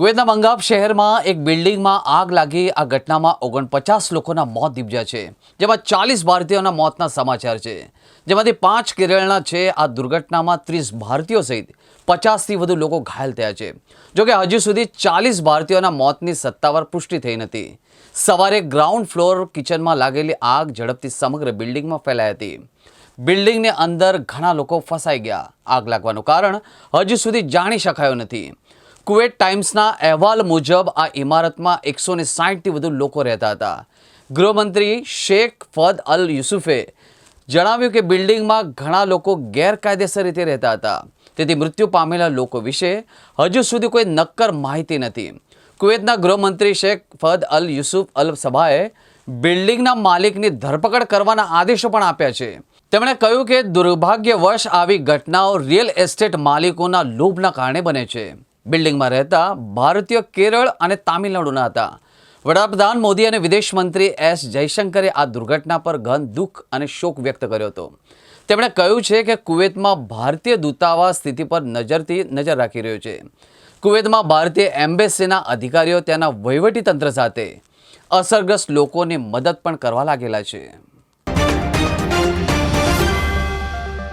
કુવેતના મંગાબ શહેરમાં એક બિલ્ડિંગમાં આગ લાગી. આ ઘટનામાં ઓગણપચાસ લોકોના મોત નીપજ્યા છે. જેમાં ચાલીસ ભારતીયોના મોતના સમાચાર છે. જેમાંથી પાંચ કેરળના છે. આ દુર્ઘટનામાં ત્રીસ ભારતીયો સહિત પચાસથી વધુ લોકો ઘાયલ થયા છે. જોકે હજુ સુધી ચાલીસ ભારતીયોના મોતની સત્તાવાર પુષ્ટિ થઈ નથી. સવારે ગ્રાઉન્ડ ફ્લોર કિચનમાં લાગેલી આગ ઝડપથી સમગ્ર બિલ્ડિંગમાં ફેલાઈ હતી. બિલ્ડિંગની અંદર ઘણા લોકો ફસાઈ ગયા. આગ લાગવાનું કારણ હજુ સુધી જાણી શકાયું નથી. કુવેટ ટાઈમ્સના અહેવાલ મુજબ આ ઇમારતમાં એકસો ને સાહીઠથી વધુ લોકો રહેતા હતા. ગૃહમંત્રી શેખ ફદ અલ યુસુફે જણાવ્યું કે બિલ્ડિંગમાં ઘણા લોકો ગેરકાયદેસર રીતે રહેતા હતા. તેથી મૃત્યુ પામેલા લોકો વિશે હજુ સુધી કોઈ નક્કર માહિતી નથી. કુવેતના ગૃહમંત્રી શેખ ફદ અલ યુસુફ અલ સભાએ બિલ્ડિંગના માલિકની ધરપકડ કરવાના આદેશો પણ આપ્યા છે. તેમણે કહ્યું કે દુર્ભાગ્યવશ આવી ઘટનાઓ રિયલ એસ્ટેટ માલિકોના લોભના કારણે બને છે. બિલ્ડિંગમાં રહેતા ભારતીય કેરળ અને તામિલનાડુના હતા. વડાપ્રધાન મોદી અને વિદેશ મંત્રી એસ જયશંકરે આ દુર્ઘટના પર ઘન દુઃખ અને શોક વ્યક્ત કર્યો હતો. તેમણે કહ્યું છે કે કુવેતમાં ભારતીય દૂતાવાસ સ્થિતિ પર નજરથી નજર રાખી રહ્યો છે. કુવેતમાં ભારતીય એમ્બેસીના અધિકારીઓ ત્યાંના વહીવટી તંત્ર સાથે અસરગ્રસ્ત લોકોની મદદ પણ કરવા લાગેલા છે.